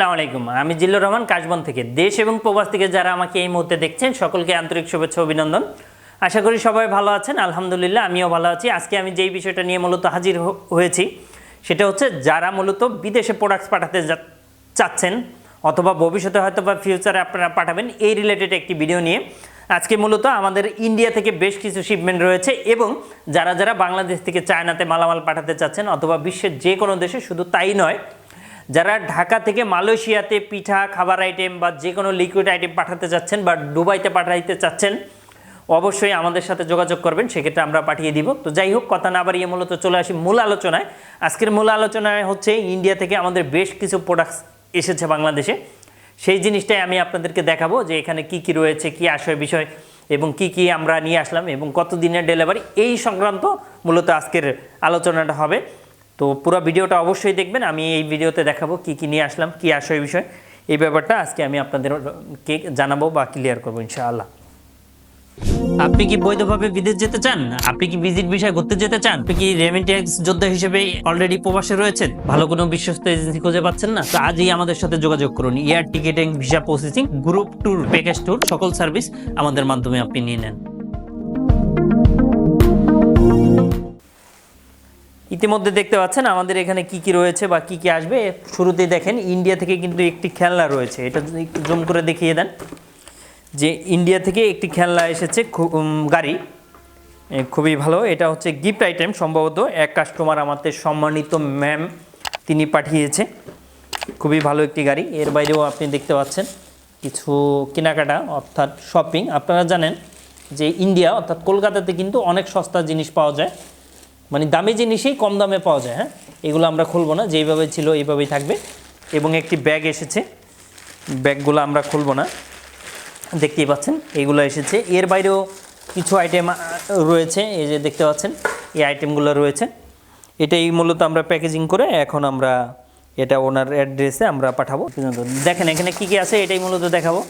আসসালামু আলাইকুম। আমি জিল্লুর রহমান, কাশবন থেকে। দেশ এবং প্রবাস থেকে যারা আমাকে এই মুহূর্তে দেখছেন, সকলকে আন্তরিক শুভেচ্ছা, অভিনন্দন। আশা করি সবাই ভালো আছেন, আলহামদুলিল্লাহ, আমিও ভালো আছি। আজকে আমি যেই বিষয়টা নিয়ে মূলত হাজির হয়েছি, সেটা হচ্ছে যারা মূলত বিদেশে প্রোডাক্টস পাঠাতে চাচ্ছেন, অথবা ভবিষ্যতে হয়তো বা ফিউচারে আপনারা পাঠাবেন, এই রিলেটেড একটি ভিডিও নিয়ে। আজকে মূলত আমাদের ইন্ডিয়া থেকে বেশ কিছু শিপমেন্ট রয়েছে এবং যারা যারা বাংলাদেশ থেকে চায়নাতে মালামাল পাঠাতে চাচ্ছেন, অথবা বিশ্বের যে কোনো দেশে, শুধু তাই নয় যারা ঢাকা থেকে মালয়েশিয়াতে পিঠা, খাবার আইটেম বা যে কোনো লিকুইড আইটেম পাঠাতে চাচ্ছেন বা দুবাইতে পাঠাইতে চাচ্ছেন, অবশ্যই আমাদের সাথে যোগাযোগ করবেন। সেক্ষেত্রে আমরা পাঠিয়ে দিব। তো যাই হোক, কথা না বাড়িয়ে মূলত চলে আসি মূল আলোচনায়। আজকের মূল আলোচনায় হচ্ছে ইন্ডিয়া থেকে আমাদের বেশ কিছু প্রোডাক্টস এসেছে বাংলাদেশে। সেই জিনিসটাই আমি আপনাদেরকে দেখাবো যে এখানে কি কি রয়েছে, কি আশয় বিষয় এবং কি কি আমরা নিয়ে আসলাম এবং কত দিনের ডেলিভারি এই সংক্রান্ত মূলত আজকের আলোচনাটা হবে। তো পুরো ভিডিওটা অবশ্যই দেখবেন। আমি এই ভিডিওতে দেখাবো কি কি নিয়ে আসলাম, কি আশয় বিষয়। এই ব্যাপারটা আজকে আমি আপনাদেরকে জানাব বা ক্লিয়ার করব, ইনশাআল্লাহ। আপনি কি বৈধভাবে বিদেশ যেতে চান? আপনি কি ভিজিট বিষয় ঘুরতে যেতে চান? আপনি কি রেমিটেন্স যোদ্ধা হিসেবে অলরেডি প্রবাসে রয়েছেন? ভালো কোনো বিশ্বস্ত এজেন্সি খুঁজে পাচ্ছেন না? তো আজই আমাদের সাথে যোগাযোগ করুন। Air ticketing visa processing group tour package tour সকল সার্ভিস আমাদের মাধ্যমে আপনি নিয়ে নেন। ইতিমধ্যে দেখতে পাচ্ছেন আমাদের এখানে কি কি রয়েছে বা কি কি আসবে। শুরুতেই দেখেন, ইন্ডিয়া থেকে কিন্তু একটি খেলনা রয়েছে। এটা একটু জুম করে দেখিয়ে দেন। যে ইন্ডিয়া থেকে একটি খেলনা এসেছে গাড়ি। খুবই ভালো। এটা হচ্ছে গিফট আইটেম। সম্ভবত এক কাস্টমার আমাদের সম্মানিত ম্যাম তিনি পাঠিয়েছে। খুবই ভালো একটি গাড়ি। এর বাইরেও আপনি দেখতে পাচ্ছেন কিছু কেনাকাটা, অর্থাৎ শপিং। আপনারা জানেন যে ইন্ডিয়া, অর্থাৎ কলকাতাতে কিন্তু অনেক সস্তা জিনিস পাওয়া যায়। মানে দামি জিনিসই কম দামে পাওয়া যায় হ্যাঁ? এগুলো আমরা খুলবো না, যেইভাবে ছিল এইভাবেই থাকবে। এবং একটি ব্যাগ এসেছে, ব্যাগগুলো আমরা খুলবো না। দেখতেই পাচ্ছেন, এগুলো এসেছে। এর বাইরেও কিছু আইটেম রয়েছে, এই যে দেখতে পাচ্ছেন, এই আইটেমগুলো রয়েছে। এটাই মূলত আমরা প্যাকেজিং করে এখন আমরা এটা ওনার অ্যাড্রেসে আমরা পাঠাবো। দেখেন, এখানে কি কি আছে, এটাই মূলত দেখাবো।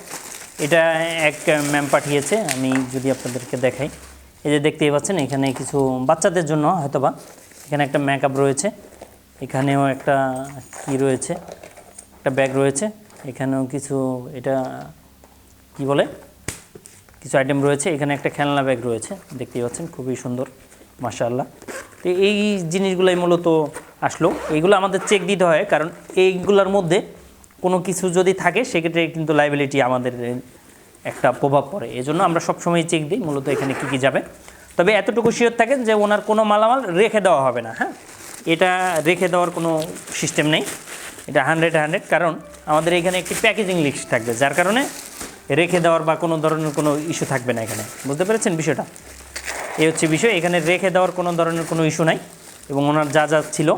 এটা এক ম্যাম পাঠিয়েছে, আমি যদি আপনাদেরকে দেখাই। এই যে দেখতেই পাচ্ছেন, এখানে কিছু বাচ্চাদের জন্য হয়তোবা এখানে একটা মেকআপ রয়েছে, এখানেও একটা কি রয়েছে, একটা ব্যাগ রয়েছে, এখানেও কিছু এটা কি বলে, কিছু আইটেম রয়েছে, এখানে একটা খেলনা ব্যাগ রয়েছে, দেখতেই পাচ্ছেন, খুবই সুন্দর, মাশাআল্লাহ। তো এই জিনিসগুলোই মূলত আসলো এইগুলো আমাদের চেক দিতে হয়, কারণ এইগুলোর মধ্যে কোনো কিছু যদি থাকে, সেক্ষেত্রে কিন্তু লাইবিলিটি আমাদের একটা প্রভাব পড়ে। এই জন্য আমরা সবসময় চেক দিই, মূলত এখানে কী কী যাবে। তবে এতটুকু শিওর থাকেন যে ওনার কোনো মালামাল রেখে দেওয়া হবে না হ্যাঁ? এটা রেখে দেওয়ার কোনো সিস্টেম নেই। এটা হান্ড্রেড হান্ড্রেড কারণ আমাদের এখানে একটি প্যাকেজিং লিস্ট থাকবে, যার কারণে রেখে দেওয়ার বা কোনো ধরনের কোনো ইস্যু থাকবে না এখানে। বুঝতে পেরেছেন বিষয়টা? এই হচ্ছে বিষয়। এখানে রেখে দেওয়ার কোনো ধরনের কোনো ইস্যু নাই, এবং ওনার যা যা ছিল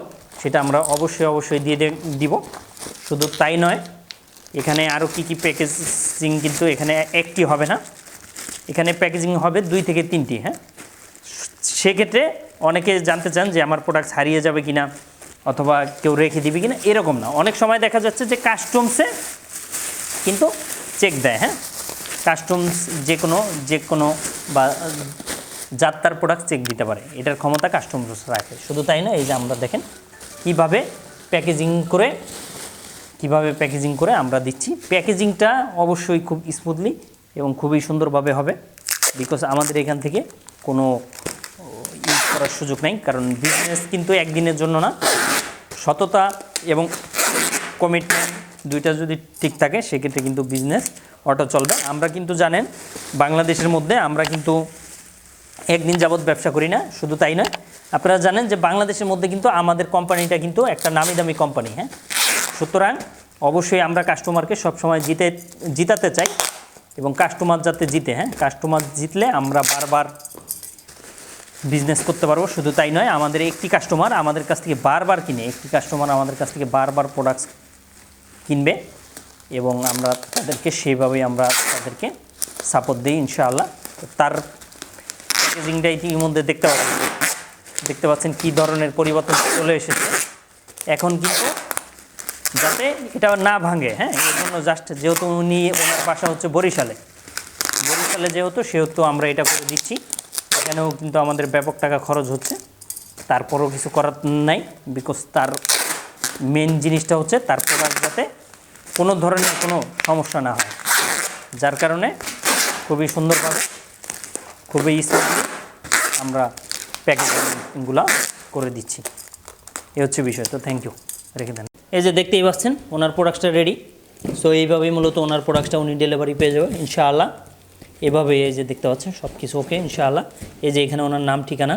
সেটা আমরা অবশ্যই অবশ্যই দিয়ে দিব। শুধু তাই নয় এখানে আরও কী কী প্যাকেজিং কিন্তু এখানে একটি হবে না। এখানে প্যাকেজিং হবে দুই থেকে তিনটি হ্যাঁ? সেক্ষেত্রে অনেকে জানতে চান যে আমার প্রোডাক্ট হারিয়ে যাবে কিনা অথবা কেউ রেখে দিবে কি না এরকম না। অনেক সময় দেখা যাচ্ছে যে কাস্টমসে কিন্তু চেক দেয় হ্যাঁ? কাস্টমস যে কোনো যে কোনো বা যাত্রার প্রোডাক্ট চেক দিতে পারে। এটার ক্ষমতা কাস্টমস রাখে। শুধু তাই না, এই যে আমরা দেখেন কীভাবে প্যাকেজিং করে কীভাবে প্যাকেজিং করে আমরা দিচ্ছি। প্যাকেজিংটা অবশ্যই খুব স্মুথলি এবং খুবই সুন্দরভাবে হবে বিকজ আমাদের এখান থেকে কোনো ইউজ করার সুযোগ নেই, কারণ বিজনেস কিন্তু একদিনের জন্য না। সততা এবং কমিটমেন্ট দুইটা যদি ঠিক থাকে, সেক্ষেত্রে কিন্তু বিজনেস অটো চলবে। আমরা কিন্তু জানেন, বাংলাদেশের মধ্যে আমরা কিন্তু একদিন যাবৎ ব্যবসা করি না, শুধু তাই নয়। আপনারা জানেন যে বাংলাদেশের মধ্যে কিন্তু আমাদের কোম্পানিটা কিন্তু একটা নামি দামি কোম্পানি হ্যাঁ? সুতরাং অবশ্যই আমরা কাস্টমারকে সবসময় জিতে, জিতাতে চাই এবং কাস্টমার যাতে জিতে হ্যাঁ? কাস্টমার জিতলে আমরা বারবার বিজনেস করতে পারব। শুধু তাই নয়, আমাদের একটি কাস্টমার আমাদের কাছ থেকে বারবার কিনে, একটি কাস্টমার আমাদের কাছ থেকে বারবার প্রোডাক্টস কিনবে এবং আমরা তাদেরকে সেইভাবেই আমরা তাদেরকে সাপোর্ট দিই, ইনশাআল্লাহ। তার প্যাকেজিংটা ইতিমধ্যে দেখতে পাচ্ছেন। দেখতে পাচ্ছেন কী ধরনের পরিবর্তন চলে এসেছে। এখন কিন্তু যাতে এটা না ভাঙে হ্যাঁ? এর জন্য জাস্ট যেহেতু উনি ওনার বাসা হচ্ছে বরিশালে। বরিশালে যেহেতু, সেহেতু আমরা এটা করে দিচ্ছি। এখানেও কিন্তু আমাদের ব্যাপক টাকা খরচ হচ্ছে। তারপরও কিছু করার নাই বিকজ তার মেন জিনিসটা হচ্ছে তার প্রোডাক্ট যাতে কোনো ধরনের কোনো সমস্যা না হয়। যার কারণে খুবই সুন্দরভাবে, খুবই স্মুথলি আমরা প্যাকেজিংগুলো করে দিচ্ছি। এ হচ্ছে বিষয়, তো থ্যাংক ইউ রেখে দেন। এই যে দেখতেই পাচ্ছেন, ওনার প্রোডাক্টটা রেডি সো এইভাবেই মূলত ওনার প্রোডাক্টটা উনি ডেলিভারি পেয়ে যাবে ইনশাআল্লাহ। এভাবে এই যে দেখতে পাচ্ছেন সব কিছু ওকে ইনশাআল্লাহ। এই যে এখানে ওনার নাম, ঠিকানা,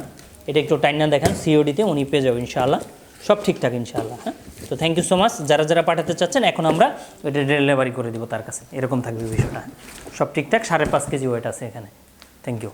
এটা একটু টাইনা দেখান সিওডিতে উনি পেয়ে যাবে ইনশাআল্লাহ। সব ঠিকঠাক, ইনশাআল্লাহ হ্যাঁ? তো থ্যাংক ইউ সো মাচ যারা যারা পাঠাতে চাচ্ছেন, এখন আমরা এটা ডেলিভারি করে দিব তার কাছে। এরকম থাকবে বিষয়টা হ্যাঁ? সব ঠিকঠাক, সাড়ে পাঁচ কেজি ওয়েট আছে এখানে। Thank you